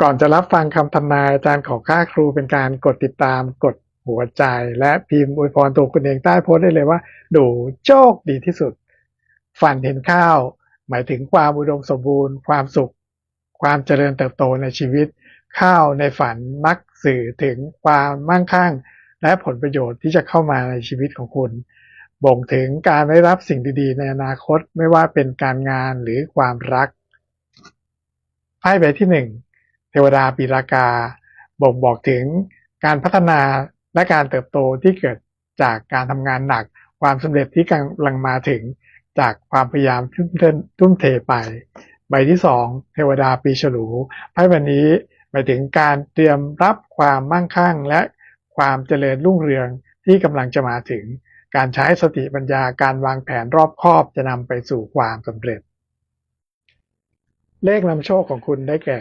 ก่อนจะรับฟังคำทำนาย อาจารย์ขอค่าครูเป็นการกดติดตาม กดหัวใจ และพิมพ์อวยพรตัวคุณเองใต้โพสต์ได้เลยว่าหนูโชคดีที่สุด ฝันเห็นข้าว หมายถึงความอุดมสมบูรณ์ ความสุข ความเจริญเติบโตในชีวิต ข้าวในฝันมักสื่อถึงความมั่งคั่ง และผลประโยชน์ที่จะเข้ามาในชีวิตของคุณ บ่งถึงการได้รับสิ่งดีๆ ในอนาคตไม่ว่าเป็นการงานหรือความรัก ไพ่ใบที่หนึ่งเทวดาปีรากา บ่งบอกถึงการพัฒนาและการเติบโตที่เกิดจากการทำงานหนัก ความสำเร็จที่กำลังมาถึงจากความพยายามทุ่มเททุ่มเทไป ใบที่สองเทวดาปีฉลูไพ่ใบนี้หมายถึงการเตรียมรับความมั่งคั่ง และความเจริญรุ่งเรืองที่กำลังจะมาถึง การใช้สติปัญญาการวางแผนรอบคอบจะนำไปสู่ความสำเร็จ เลขนำโชคของคุณได้แก่